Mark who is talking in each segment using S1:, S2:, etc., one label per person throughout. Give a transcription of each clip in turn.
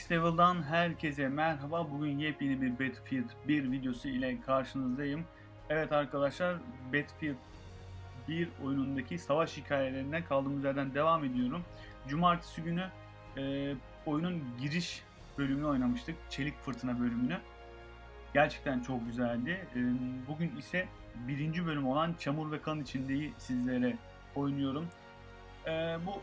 S1: Next Level'dan herkese merhaba. Bugün yepyeni bir Battlefield 1 videosu ile karşınızdayım. Evet arkadaşlar, Battlefield 1 oyunundaki savaş hikayelerine kaldığımız yerden devam ediyorum. Cumartesi günü e, oyunun giriş bölümünü oynamıştık. Çelik Fırtına bölümünü. Gerçekten çok güzeldi. E, bugün ise birinci bölüm olan Çamur ve Kan içindeyi sizlere oynuyorum. E, bu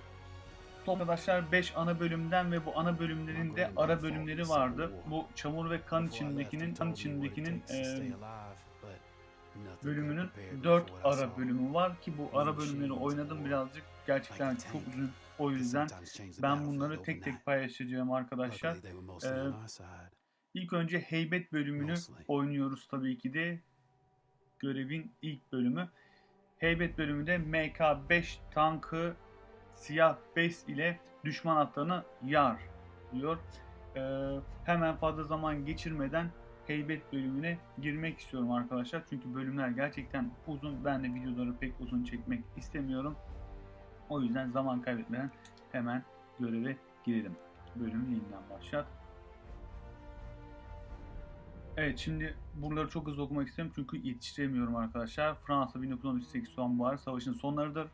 S1: Arkadaşlar 5 ana bölümden ve bu ana bölümlerin de ara bölümleri vardı. Bu çamur ve kan içindekinin kan içindekinin e, bölümünün 4 ara bölümü var ki bu ara bölümleri oynadım birazcık. Gerçekten çok uzun o yüzden ben bunları tek tek paylaşacağım arkadaşlar. Ee, İlk önce heybet bölümünü oynuyoruz tabii ki de. Görevin ilk bölümü. Heybet bölümünde MK5 tankı siyah bes ile düşman atlarını yar diyor. Ee, hemen fazla zaman geçirmeden heybet bölümüne girmek istiyorum arkadaşlar. Çünkü bölümler gerçekten uzun. Ben de videoları pek uzun çekmek istemiyorum. O yüzden zaman kaybetmeden hemen göreve girelim. Bölümü yeniden başlat. Evet şimdi buraları çok hızlı okumak istiyorum çünkü yetiştiremiyorum arkadaşlar. Fransa 1918 sonbahar savaşın sonlarıdır.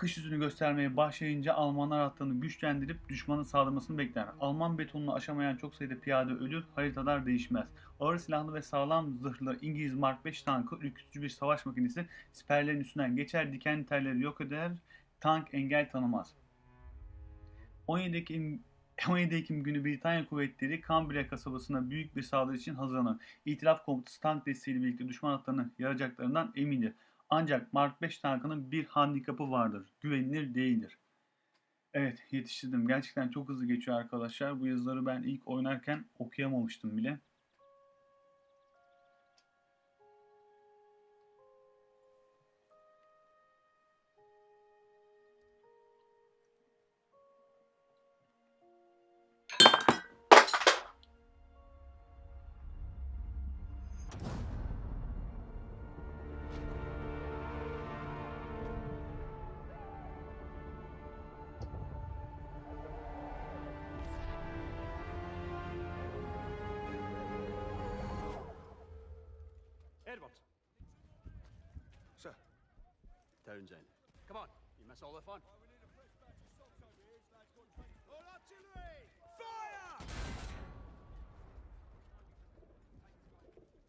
S1: Kış yüzünü göstermeye başlayınca Almanlar hatlarını güçlendirip düşmanın saldırmasını bekler. Alman betonunu aşamayan çok sayıda piyade ölür, haritalar değişmez. Ağır silahlı ve sağlam zırhlı İngiliz Mark 5 tankı ürkütücü bir savaş makinesi siperlerin üstünden geçer, diken telleri yok eder, tank engel tanımaz. 17 Ekim 17 Ekim günü Britanya kuvvetleri Cambria kasabasına büyük bir saldırı için hazırlanır. İtilaf komutanı tank desteğiyle birlikte düşman hatlarını yaracaklarından emindir. Ancak Mark 5 tankının bir handikapı vardır. Güvenilir değildir. Evet yetiştirdim. Gerçekten çok hızlı geçiyor arkadaşlar. Bu yazıları ben ilk oynarken okuyamamıştım bile.
S2: Townsend. Come on, you miss all the fun.
S3: All artillery! Fire!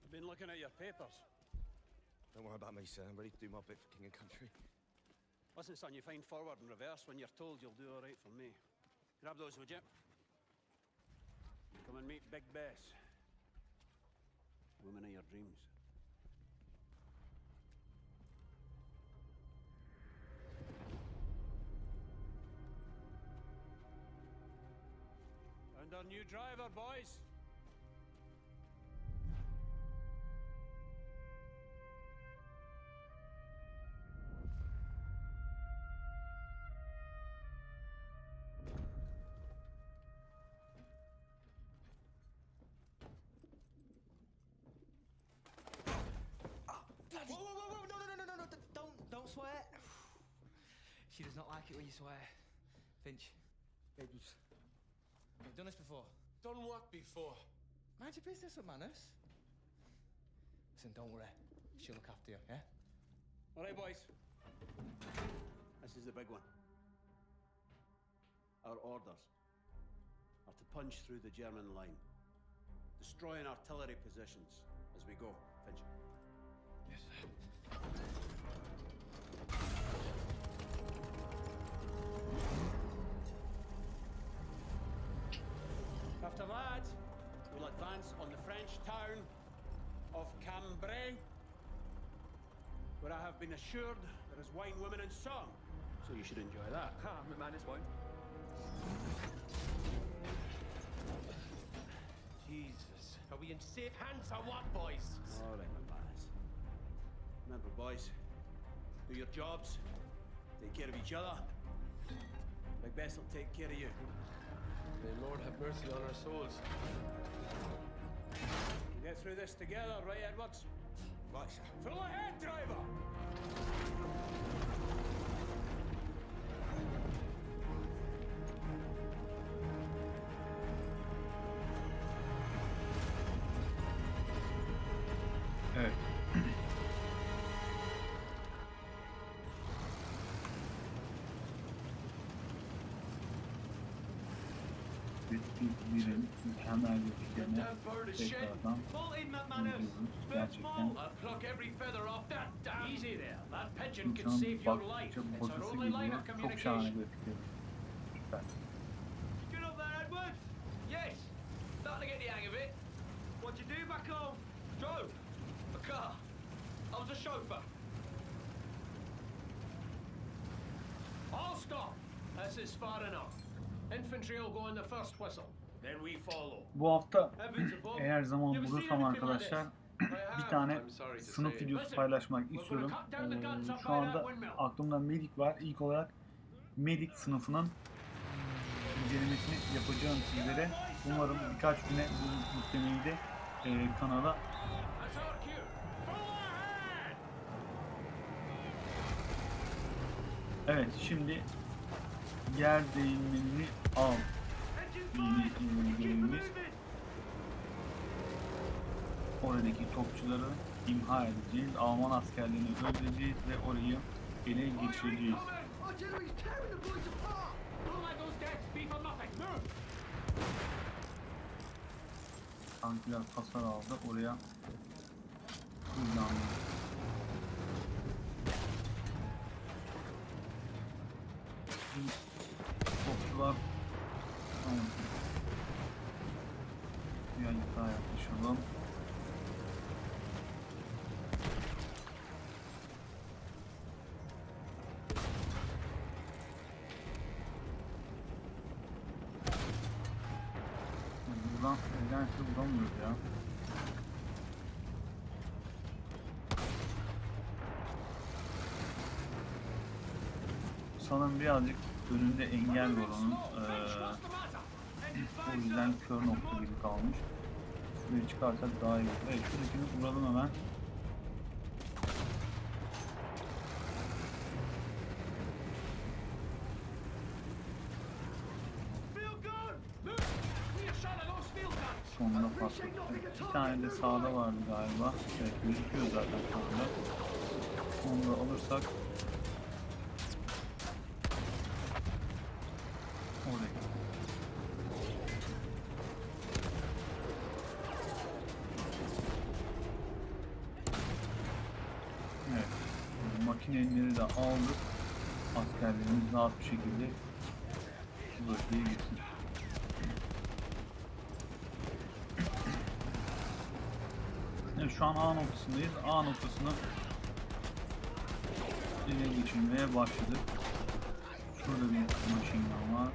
S2: Been looking at your papers.
S3: Don't worry about me, sir. I'm ready to do my bit for king and country.
S2: Listen, son, you find forward and reverse when you're told you'll do all right for me. Grab those, would you? Come and meet Big Bess. Woman of your dreams. Found our new driver, boys.
S4: She does not like it when you swear. Finch. It You've done this before.
S5: Done what before?
S4: Mind your business with manners. Listen, don't worry. She'll look after you, yeah?
S2: All right, boys. This is the big one. Our orders are to punch through the German line, destroying artillery positions as we go. Finch.
S4: Yes, sir.
S2: After that, we'll advance on the French town of Cambrai, where I have been assured there is wine, women, and song. So you should enjoy that.
S5: Ha, my man is wine. Jesus. Are we in safe hands or what, boys?
S2: All right, my lads. Remember, boys, do your jobs, take care of each other. Big Bess will take care of you.
S5: May Lord have mercy on our souls.
S2: We'll get through this together, right, Edwards?
S3: Right, sir.
S2: Full ahead, driver!
S1: bir
S5: verelim. Mükemmel bir bitirme
S1: tekrardan Gerçekten insanın baktıkça
S5: pozisi
S1: geliyor.
S5: get up there, Edward. Yes, starting to get the hang of it. What'd you do back home? Drove. A car. I was a chauffeur. I'll stop. That's as far enough. Infantry will go in the first whistle. Then we follow.
S1: Bu hafta eğer zaman
S5: You ever seen
S1: bulursam arkadaşlar bir
S5: have,
S1: tane
S5: I'm sorry to
S1: sınıf videosu paylaşmak istiyorum. Ee, şu anda aklımda Medik var. İlk olarak Medik sınıfının incelemesini yapacağım sizlere. Umarım birkaç güne bu yüklemeyi de e, kanala! Evet şimdi yer değinmenini al.
S5: Moving.
S1: Oradaki topçuları imha edeceğiz. Alman askerlerini öldüreceğiz ve orayı ele geçireceğiz. Tank biraz hasar aldı. Oraya kullandı. Şimdi Topçular Tamam. Birazcık daha yaklaşalım. Buradan nedense vuramıyoruz ya. Sanırım birazcık önünde engel var onun. Ee, o yüzden kör nokta gibi kalmış. Şurayı çıkarsak daha iyi olur. Evet şuradakini vuralım hemen. Sonunda patlattı. Evet, bir tane de sağda vardı galiba. Evet gözüküyor zaten. Onu da alırsak oraya. Evet. Makineleri de aldık. Askerlerimiz rahat bir şekilde bu bölgeye gitsin. Evet, şu an A noktasındayız. A noktasını ele geçirmeye başladık. Şurada bir gun var.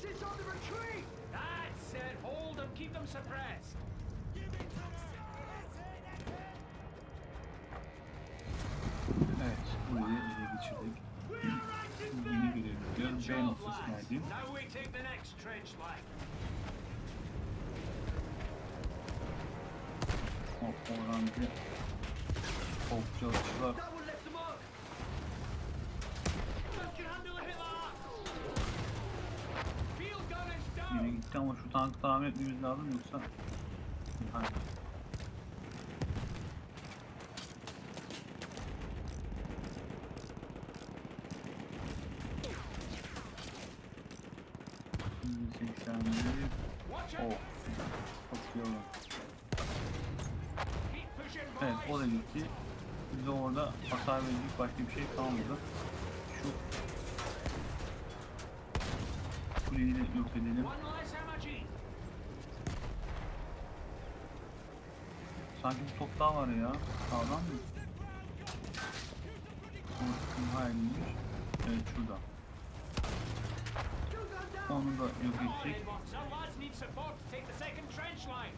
S5: Fritz is on the retreat! That's it! Hold them, keep them suppressed!
S1: Evet, burayı ele geçirdik. Şimdi yeni görev diyor. B noktası geldi.
S5: Now we take the next trench line.
S1: Hop, oradan bir şu tankı tamir etmemiz lazım yoksa... Hadi. Şimdi 81.
S5: Watch it!
S1: Oh.
S5: Boys!
S1: Evet o da gitti. Bize orada hasar başka bir şey kalmadı. Şu kuleyi de yok edelim. Sanki bir top daha var ya. Sağdan mı? Edilmiş. Evet şurada. Onu da yok
S5: line.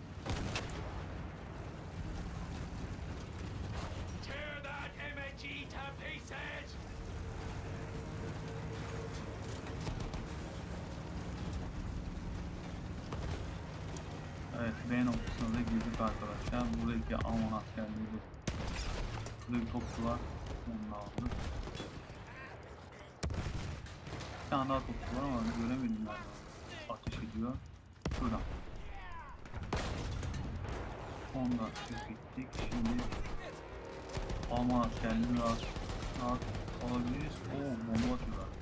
S5: Tear that MG to pieces!
S1: Evet B noktasına da girdik arkadaşlar. Buradaki Alman askerleri. Burada bir topçu var. Onu da aldık. Bir tane daha topçu var ama göremedim nerede. Ateş ediyor. Şuradan. Onu da ettik. Şimdi Alman askerlerini rahat, rahat alabiliriz. Oo bomba atıyorlar.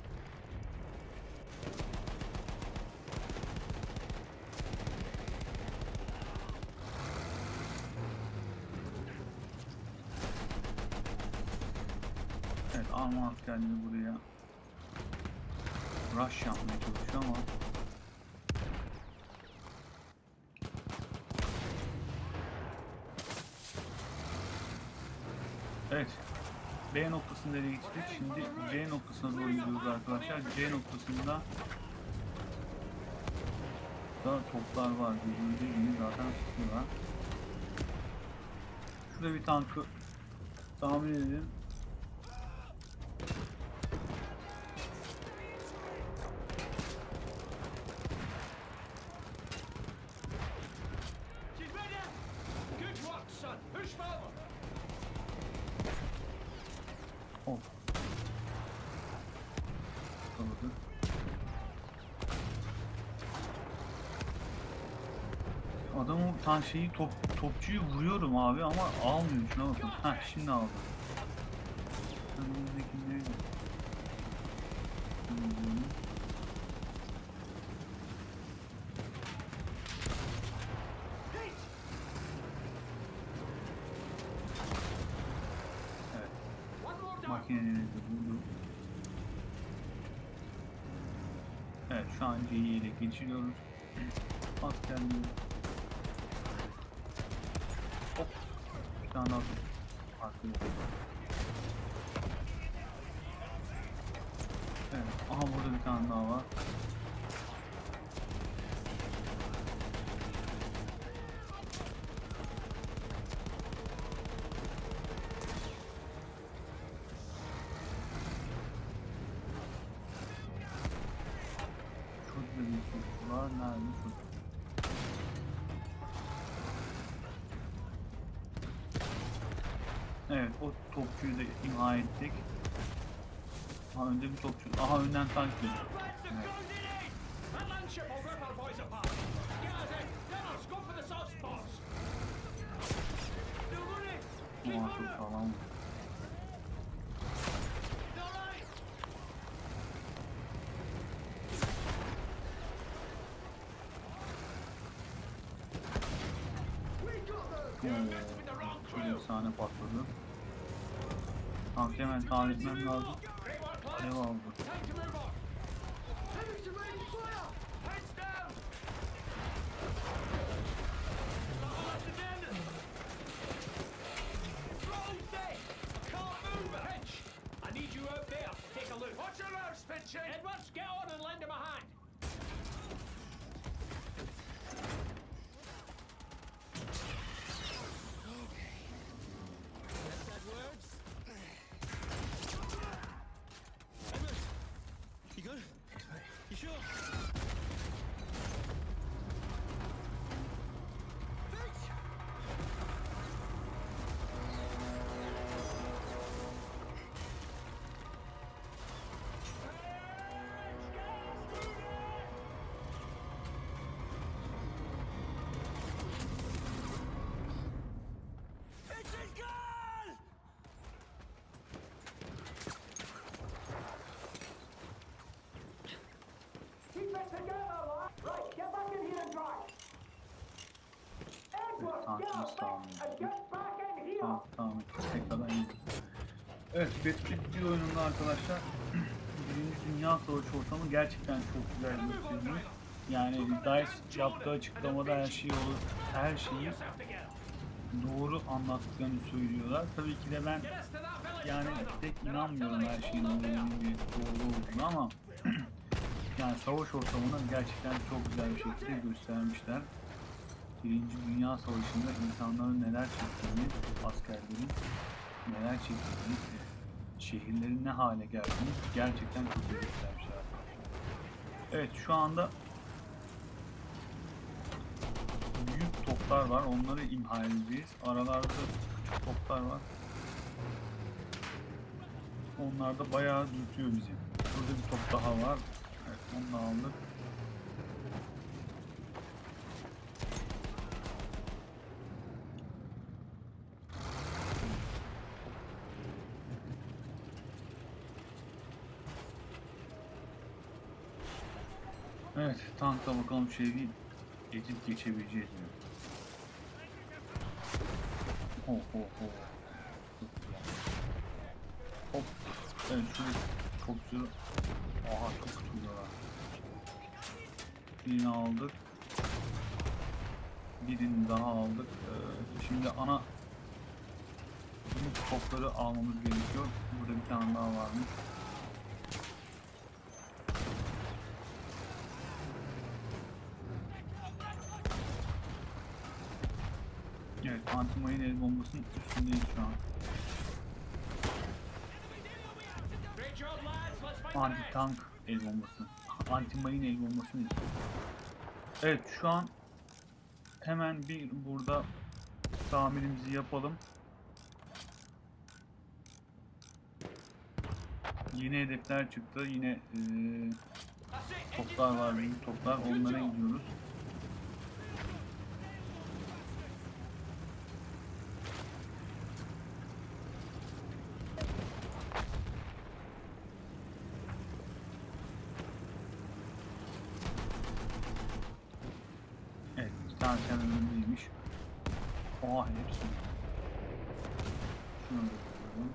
S1: Evet Askerleri buraya rush yapmaya çalışıyor ama Evet. B noktasında ele geçtik. Şimdi C noktasına doğru gidiyoruz arkadaşlar. C noktasında da toplar var. Görüldüğü gibi zaten tutuyorlar. Şurada bir tankı tahmin edelim. Tan şeyi top topçuyu vuruyorum abi ama almıyor şuna bakın. Heh şimdi aldı. Evet. Makinelerinizi buldu. Evet şu an C'yi ile geçiriyoruz. Askerleri. Hop. Bir tane daha tut. Arkaya. Evet. Aha burada bir tane daha var. Evet o topçuyu da imha ettik. Aha önde bir topçu. Aha önden tank geliyor. Evet.
S2: the wrong
S1: çok
S2: crew!
S1: efsane patladı. Tank hemen tamir lazım. Alev aldı.
S2: Watch your nerves, Finch! Here!
S1: Tamam tamam tekrardan indim. Evet Battlefield bir oyununda arkadaşlar Birinci Dünya Savaşı ortamı gerçekten çok güzel gösterilmiş. Yani DICE yaptığı açıklamada her şeyi olur, her şeyi doğru anlattıklarını söylüyorlar. Tabii ki de ben yani pek inanmıyorum her şeyin doğru olduğunu ama yani savaş ortamını gerçekten çok güzel bir şekilde göstermişler. Birinci Dünya Savaşı'nda insanların neler çektiğini, askerlerin neler çektiğini, şehirlerin ne hale geldiğini gerçekten çok iyi göstermişler arkadaşlar. Evet şu anda büyük toplar var. Onları imha edeceğiz. Aralarda küçük toplar var. Onlar da bayağı dürtüyor bizi. Burada bir top daha var. Evet, onu da aldık. Evet, tankla bakalım şeyi ezip geçebileceğiz mi? Ho ho ho. Hop. Evet şurada topçu. Aha çok tutuyorlar. Birini aldık. Birini daha aldık. Ee, şimdi ana topları almamız gerekiyor. Burada bir tane daha varmış. Anti-mayın el bombasının üstündeyiz şu an. Anti tank el bombası. Anti mayın el bombasını istiyor. Evet şu an hemen bir burada tamirimizi yapalım. Yeni hedefler çıktı. Yine
S2: it.
S1: toplar var, büyük toplar. Onlara gidiyoruz. Evet, bir tane sen önündeymiş. Oha hepsi. Şunu da koyalım.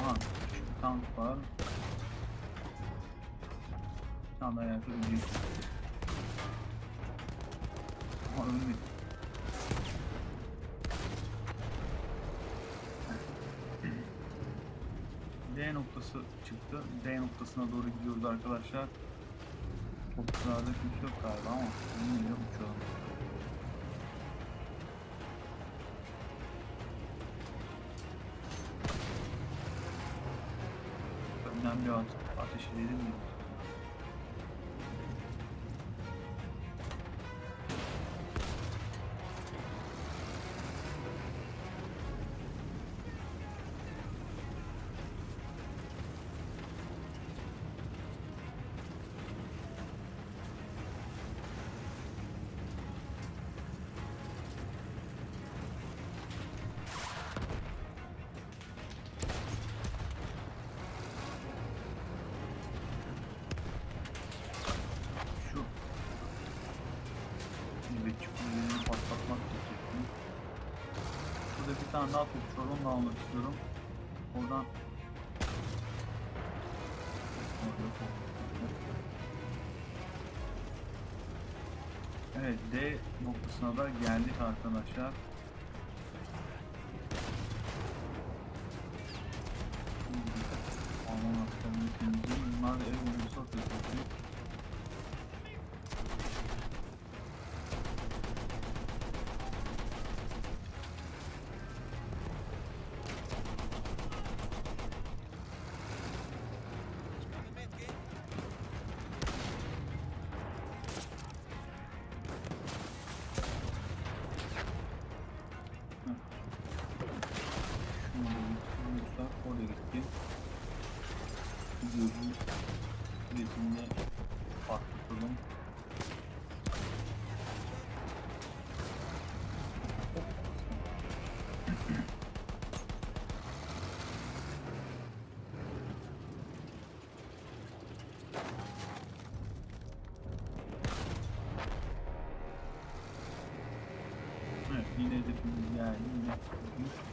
S1: Aha, küçük bir tank var. D noktası çıktı. D noktasına doğru gidiyoruz arkadaşlar. Topçularda kimse yok galiba ama de uçalım. At ateş edelim mi? Tane daha onu da almak istiyorum. Oradan Orada top. Evet D noktasına da geldik arkadaşlar.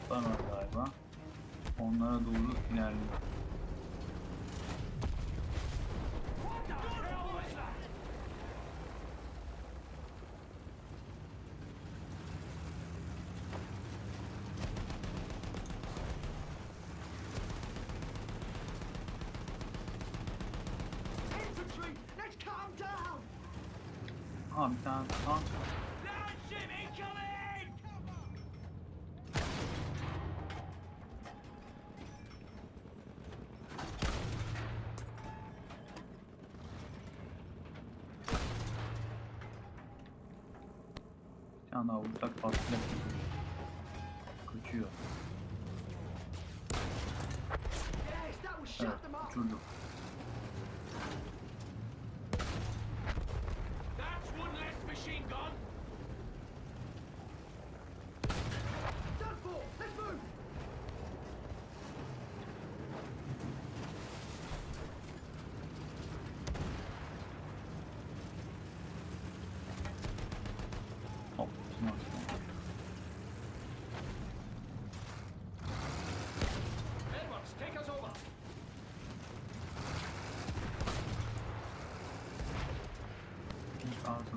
S1: Var galiba. Onlara doğru ilerliyor. Ha bir tane tank. Tane daha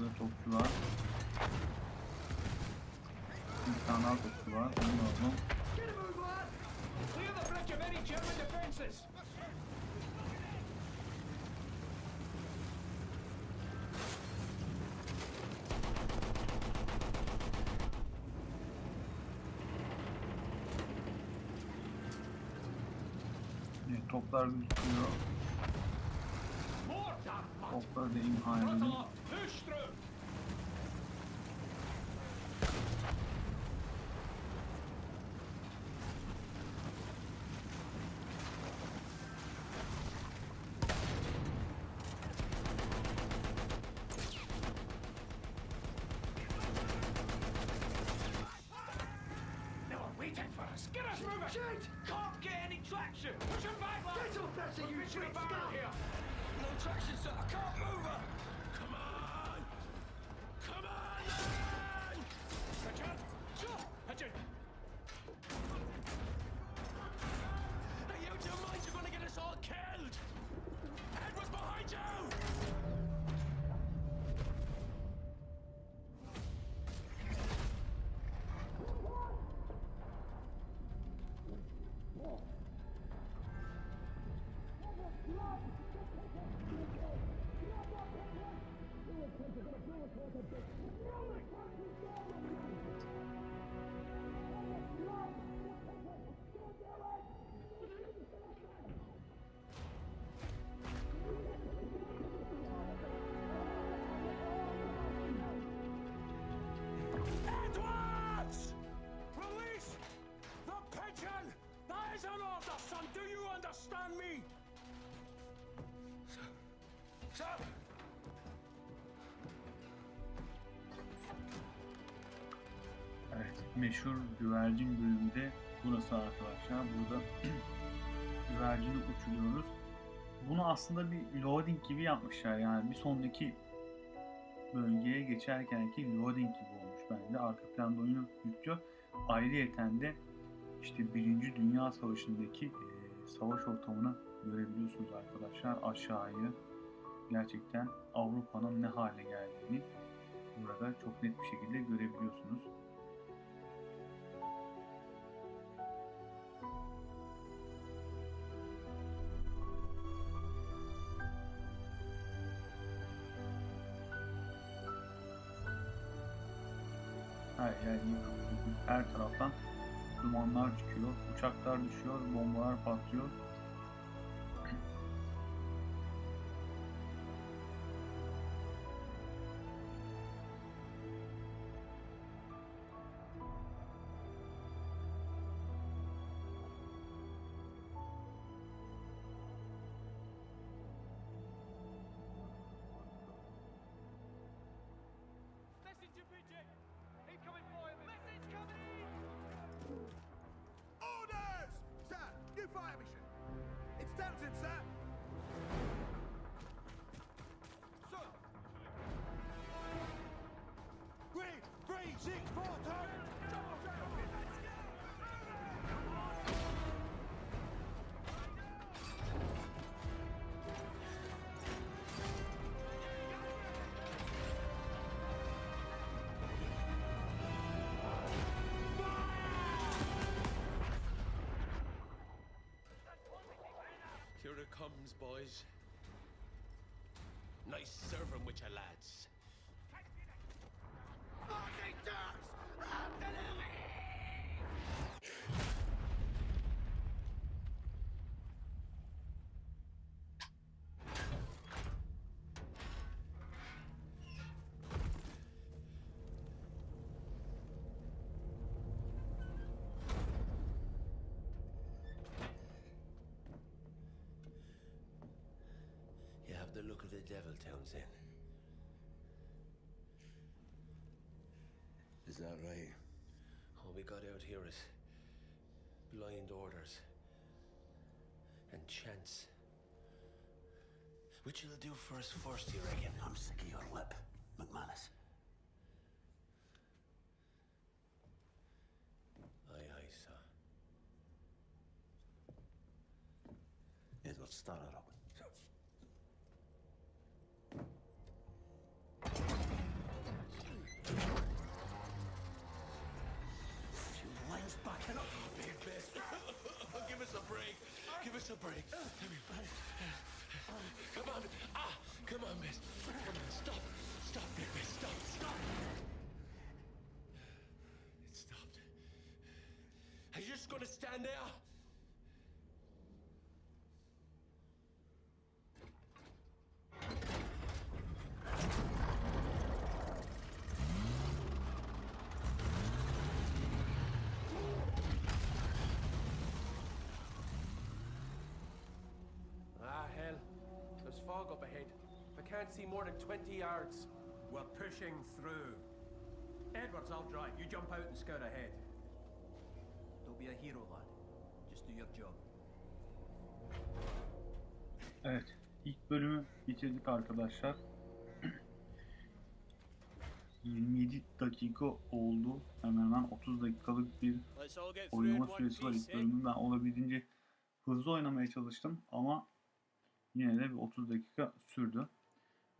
S1: Bir arkada topçu var. Bir tane daha topçu var. Onu alalım. Toplar
S5: mud.
S1: Topları da imha
S5: Throttle
S1: edelim.
S5: up. Push through. They were waiting for us. Get us moving. Shit! Can't get any traction. Push him back. Get off that, you trick here.
S6: No traction, sir. I can't move her.
S1: Rolling! Meşhur güvercin bölümünde burası arkadaşlar. Burada güvercini uçuruyoruz. Bunu aslında bir loading gibi yapmışlar. Yani bir sonraki bölgeye geçerkenki loading gibi olmuş bende. Arka planda oyunu yüklüyor. Ayrıyeten de işte Birinci Dünya Savaşı'ndaki e, savaş ortamını görebiliyorsunuz arkadaşlar. Aşağıyı gerçekten Avrupa'nın ne hale geldiğini burada çok net bir şekilde görebiliyorsunuz. Her taraftan dumanlar çıkıyor. Uçaklar düşüyor. Bombalar patlıyor.
S3: Sentence. sir.
S6: Comes, boys. Nice serving with your lads.
S7: Have the look of the devil, Townsend.
S6: Is that right?
S7: All we got out here is blind orders and chance. Which will do for us first, you reckon?
S6: I'm sick of your lip, McManus.
S7: Aye, aye, sir.
S6: Edward, start her up.
S7: Stand there?
S8: Ah, hell. There's fog up ahead. I can't see more than 20 yards.
S2: We're pushing through. Edwards, I'll drive. You jump out and scout ahead.
S4: Don't be a hero, lad.
S1: Evet. ilk bölümü bitirdik arkadaşlar. 27 dakika oldu. Hemen hemen 30 dakikalık bir oynama süresi var ilk bölümün. Ben olabildiğince hızlı oynamaya çalıştım ama yine de bir 30 dakika sürdü.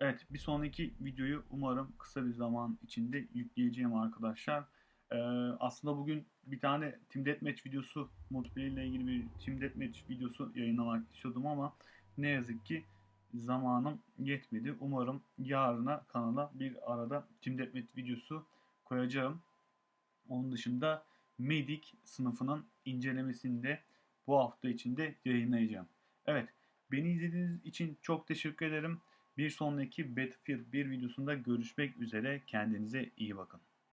S1: Evet bir sonraki videoyu umarım kısa bir zaman içinde yükleyeceğim arkadaşlar. Ee, aslında bugün bir tane Team Deathmatch videosu, multiplayer ile ilgili bir Team Deathmatch videosu yayınlamak istiyordum ama ne yazık ki zamanım yetmedi. Umarım yarına kanala bir arada Team Deathmatch videosu koyacağım. Onun dışında Medic sınıfının incelemesini de bu hafta içinde yayınlayacağım. Evet, beni izlediğiniz için çok teşekkür ederim. Bir sonraki Battlefield 1 videosunda görüşmek üzere. Kendinize iyi bakın.